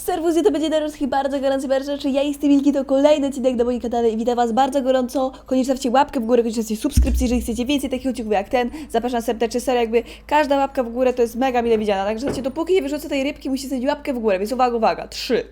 Serwus, to będzie Darowski, bardzo gorący czy ja jestem Wilki, to kolejny odcinek na moim kanale i witam Was bardzo gorąco. Koniecznie stawcie łapkę w górę, koniecznie stawcie subskrypcję, jeżeli chcecie więcej takich odcinków jak ten. Zapraszam serdecznie, serio, jakby każda łapka w górę to jest mega mile widziana, także dopóki nie wyrzucę tej rybki, musicie stawić łapkę w górę, więc uwaga, uwaga, trzy,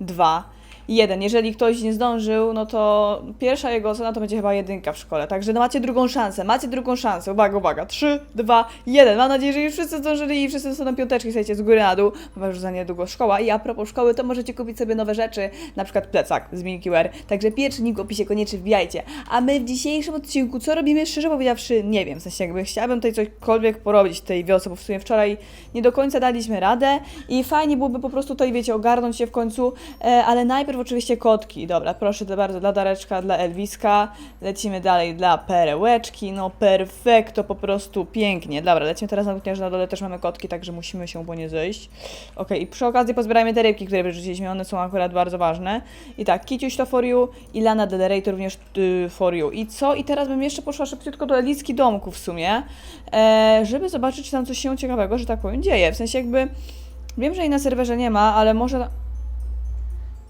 dwa, jeden. Jeżeli ktoś nie zdążył, no to pierwsza jego ocena to będzie chyba jedynka w szkole. Także no macie drugą szansę, macie drugą szansę. Uwaga, uwaga. 3, 2, 1. Mam nadzieję, że już wszyscy zdążyli i wszyscy dostaną piąteczki, słuchajcie, z góry na dół, bo już za niedługo szkoła. I a propos szkoły, to możecie kupić sobie nowe rzeczy, na przykład plecak z Milky. Także pierwszy link w opisie koniecznie wbijajcie. A my w dzisiejszym odcinku, co robimy, szczerze powiedziawszy, nie wiem. W sensie jakby chciałabym tutaj cośkolwiek porobić tej wiosce, bo w sumie wczoraj nie do końca daliśmy radę i fajnie byłoby po prostu tutaj, wiecie, ogarnąć się w końcu, e, ale najpierw oczywiście kotki. Dobra, proszę to bardzo dla Dareczka, dla Elwiska. Lecimy dalej dla Perełeczki. No perfekto, po prostu pięknie. Dobra, lecimy teraz na kuchnię, że na dole też mamy kotki, także musimy się po nie zejść. Okej, i przy okazji pozbierajmy te rybki, które wyrzuciliśmy, one są akurat bardzo ważne. I tak, Kiciuś to for you i Lana Delerate również y, for you. I co? I teraz bym jeszcze poszła szybciutko do Elicki domku w sumie, e, żeby zobaczyć, czy tam coś się ciekawego, że tak powiem, dzieje. W sensie jakby, wiem, że jej na serwerze nie ma, ale może...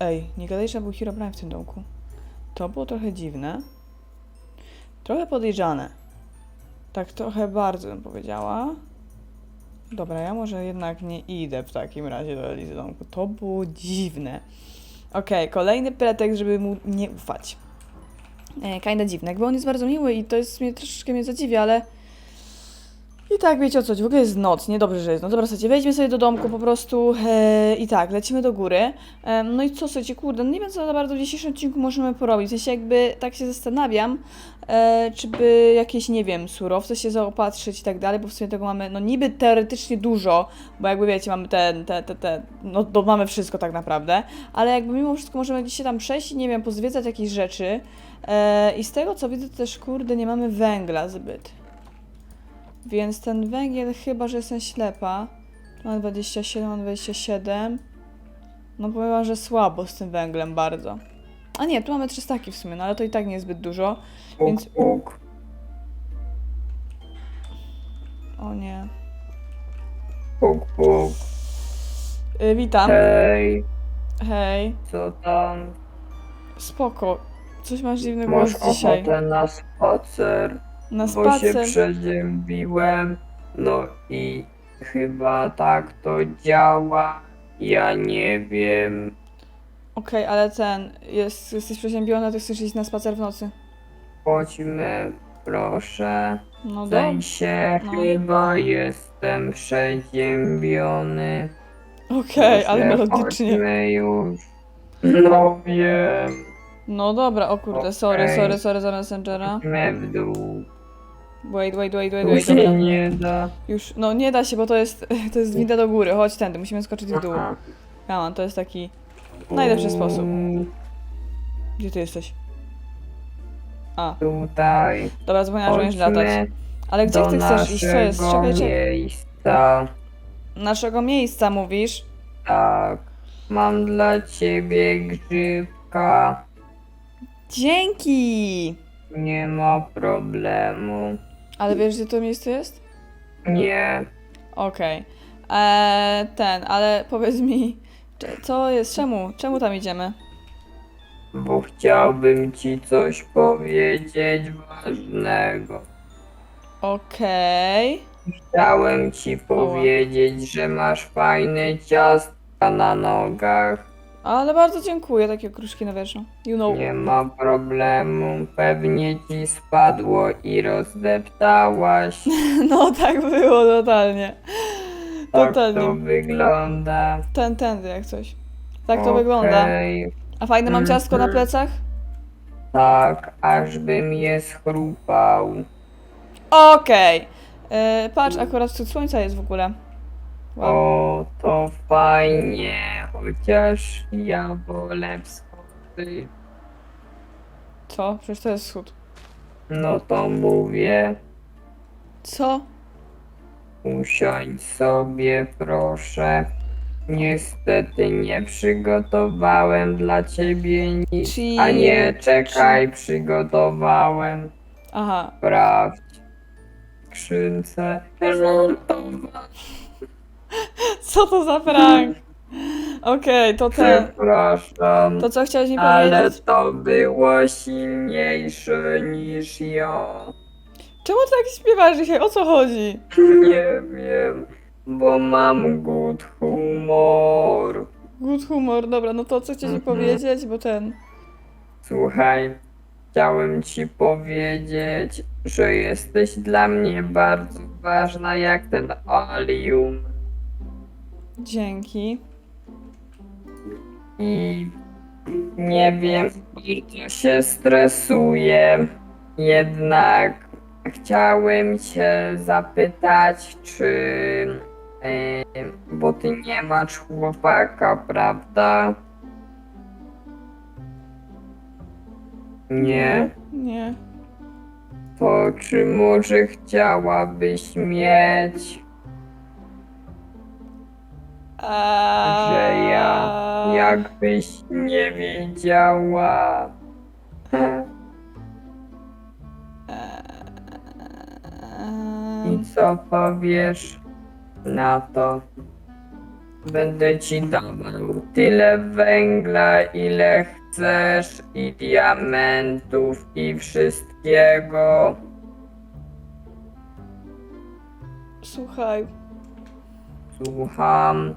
Ej, nie gadaj, że był Herobrine w tym domku. To było trochę dziwne. Trochę podejrzane. Tak trochę bardzo bym powiedziała. Dobra, ja może jednak nie idę w takim razie do Elizy domku. To było dziwne. Okej, kolejny pretekst, żeby mu nie ufać. E, kinda dziwne. Jakby on jest bardzo miły i to jest mnie troszeczkę mnie zadziwia, ale i tak, wiecie o co w ogóle jest noc, niedobrze, że jest noc. Dobra, słuchajcie, wejdźmy sobie do domku po prostu e, i tak, lecimy do góry. E, no i co, słuchajcie, kurde, no nie wiem, co za bardzo w dzisiejszym odcinku możemy porobić. W sensie jakby tak się zastanawiam, e, czy by jakieś, nie wiem, surowce się zaopatrzyć i tak dalej, bo w sumie tego mamy, no niby teoretycznie dużo, bo jakby wiecie, mamy ten, te, te, te, no to mamy wszystko tak naprawdę, ale jakby mimo wszystko możemy gdzieś się tam przejść i nie wiem, pozwiedzać jakieś rzeczy. E, I z tego co widzę, też, kurde, nie mamy węgla zbyt. Więc ten węgiel, chyba że jestem ślepa. Mam 27, mam 27. No powiem wam, że słabo z tym węglem bardzo. A nie, tu mamy 300 w sumie, no ale to i tak nie jest zbyt dużo. Więc-. O nie. Puk, puk. Y, witam. Hej, Hej. co tam? Spoko. Coś masz dziwny Masz głos dzisiaj. ochotę na spacer? Na Bo się spacer. przeziębiłem. No i chyba tak to działa. Ja nie wiem. Okej, ale ten, jest, jesteś przeziębiony, to chcesz iść na spacer w nocy. Chodźmy, proszę. No W dobrze. sensie No. chyba jestem przeziębiony. Okej, ale melodycznie. Chodźmy już. No wiem. No dobra, o kurde, sorry, Okej. sorry, sorry za Messengera. Chodźmy w dół. Wait, wait, wait, wait, wait, dobra. się nie da. Już, no nie da się, bo to jest, to jest winda do góry. Chodź tędy, musimy skoczyć w dół. Aha. Come on, to jest taki... Najlepszy sposób. Mm, Gdzie ty jesteś? A, Tutaj. dobra, zapomniałam, że będziesz latać. Ale gdzie do ty chcesz iść? Co jest? naszego Czekaj, czekaj. miejsca. Naszego miejsca mówisz? Tak. Mam dla ciebie grzybka. Dzięki! Nie ma problemu. Ale wiesz, gdzie to miejsce jest? Nie. Okej. Eee, ten, ale powiedz mi, cze- co jest, czemu? Czemu tam idziemy? Bo chciałbym ci coś powiedzieć ważnego. Okej. Chciałem ci powiedzieć, że masz fajne ciastka na nogach. Ale bardzo dziękuję, takie kruszki na wierzchu. You know. Nie ma problemu, pewnie ci spadło i rozdeptałaś. No tak było, totalnie. Tak Totalnie. to wygląda. Ten, tędy jak coś. Tak to wygląda. Okej, A fajne mam ciastko na Mhm. plecach? Tak, aż bym je schrupał. Okej. E, Patrz, akurat wschód słońca jest w ogóle. Wow. O, to fajnie, chociaż ja wolę wschody. Co? Przecież to jest wschód. No to mówię, Co? usiądź sobie proszę. Niestety nie przygotowałem dla ciebie nic. A nie, czekaj, przygotowałem. Aha. Sprawdź. Skrzynce żartowa. Co to za prank? Okej, to ten. Przepraszam. To co chciałeś mi Ale powiedzieć? to było silniejsze niż ja. Czemu ty tak śpiewasz dzisiaj? O co chodzi? Nie wiem, bo mam good humor. Good humor, dobra, no to co chciałeś mi Mhm. powiedzieć, bo ten... Słuchaj, chciałem ci powiedzieć, że jesteś dla mnie bardzo ważna jak ten alium. Dzięki. I nie wiem, bardzo się stresuję. Jednak chciałem cię zapytać, czy. e, bo ty nie masz chłopaka, prawda? Nie. Nie. To czy może chciałabyś mieć? Że ja, jakbyś nie wiedziała. I co powiesz na to? Będę ci dawał tyle węgla, ile chcesz, i diamentów, i wszystkiego. Słuchaj, Słucham,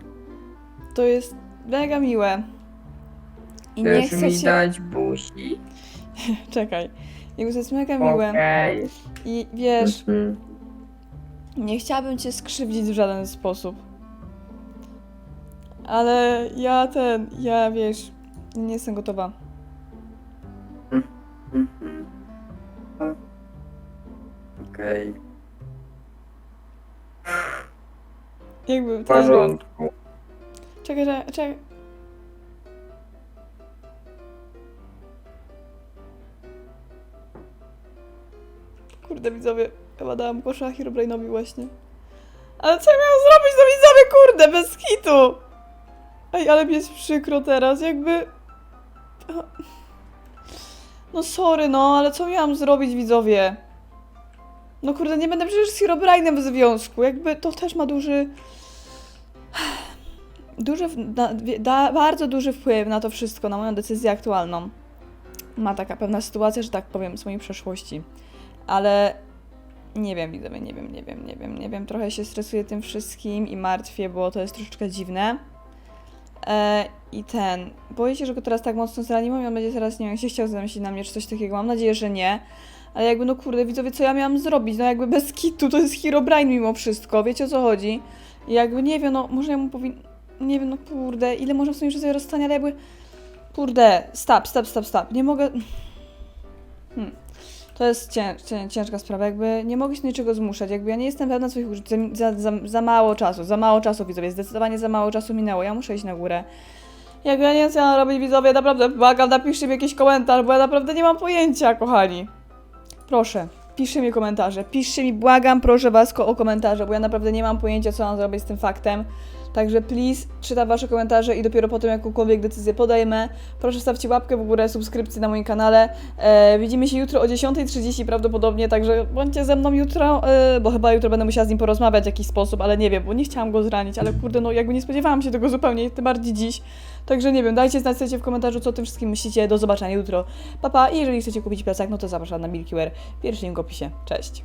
to jest mega miłe. I nie chcesz chcę mi się... dać buzi? Czekaj. Jakby to jest mega miłe. Okej. I wiesz, Mhm. nie chciałabym cię skrzywdzić w żaden sposób. Ale ja ten, ja wiesz, nie jestem gotowa. Mhm. Okej, Jakby w ten... porządku. Czekaj, czekaj, czekaj. Kurde widzowie, chyba dałam kosza Herobrainowi właśnie. Ale co ja miałam zrobić, no widzowie, kurde, bez hitu! Ej, ale mi jest przykro teraz, jakby... No sorry, no, ale co miałam zrobić, widzowie? No kurde, nie będę przecież z Herobrinem w związku, jakby to też ma duży duży, da, da, bardzo duży wpływ na to wszystko, na moją decyzję aktualną. Ma taka pewna sytuacja, że tak powiem, z mojej przeszłości. Ale nie wiem, widzowie, nie wiem, nie wiem, nie wiem, nie wiem. Trochę się stresuję tym wszystkim i martwię, bo to jest troszeczkę dziwne. E, I ten, boję się, że go teraz tak mocno zraniłam i on będzie teraz, nie wiem, się chciał zamyślić na mnie, czy coś takiego. Mam nadzieję, że nie. Ale jakby, no kurde, widzowie, co ja miałam zrobić? No jakby bez kitu, to jest Herobrine mimo wszystko, wiecie o co chodzi? I jakby, nie wiem, no, może ja mu powin... Nie wiem, no kurde, ile można w sumie sobie rozstania, ale jakby... Kurde, stop, stop, stop, stop. Nie mogę... Hmm. To jest cię, cię, ciężka sprawa, jakby nie mogę się niczego zmuszać, jakby ja nie jestem pewna swoich uczuć, za, za, za, mało czasu, za mało czasu widzowie, zdecydowanie za mało czasu minęło, ja muszę iść na górę. Jakby ja nie wiem co mam robić widzowie, naprawdę błagam, napiszcie mi jakiś komentarz, bo ja naprawdę nie mam pojęcia, kochani. Proszę, piszcie mi komentarze, piszcie mi, błagam, proszę was o komentarze, bo ja naprawdę nie mam pojęcia co mam zrobić z tym faktem. Także please, czytam wasze komentarze i dopiero potem jakąkolwiek decyzję podejmę. Proszę stawcie łapkę w górę, subskrypcję na moim kanale. E, widzimy się jutro o 10.30 prawdopodobnie, także bądźcie ze mną jutro, e, bo chyba jutro będę musiała z nim porozmawiać w jakiś sposób, ale nie wiem, bo nie chciałam go zranić, ale kurde, no jakby nie spodziewałam się tego zupełnie, tym bardziej dziś. Także nie wiem, dajcie znać w komentarzu, co o tym wszystkim myślicie. Do zobaczenia jutro. Papa, pa. i jeżeli chcecie kupić plecak, no to zapraszam na Milky. Pierwszy link w opisie. Cześć.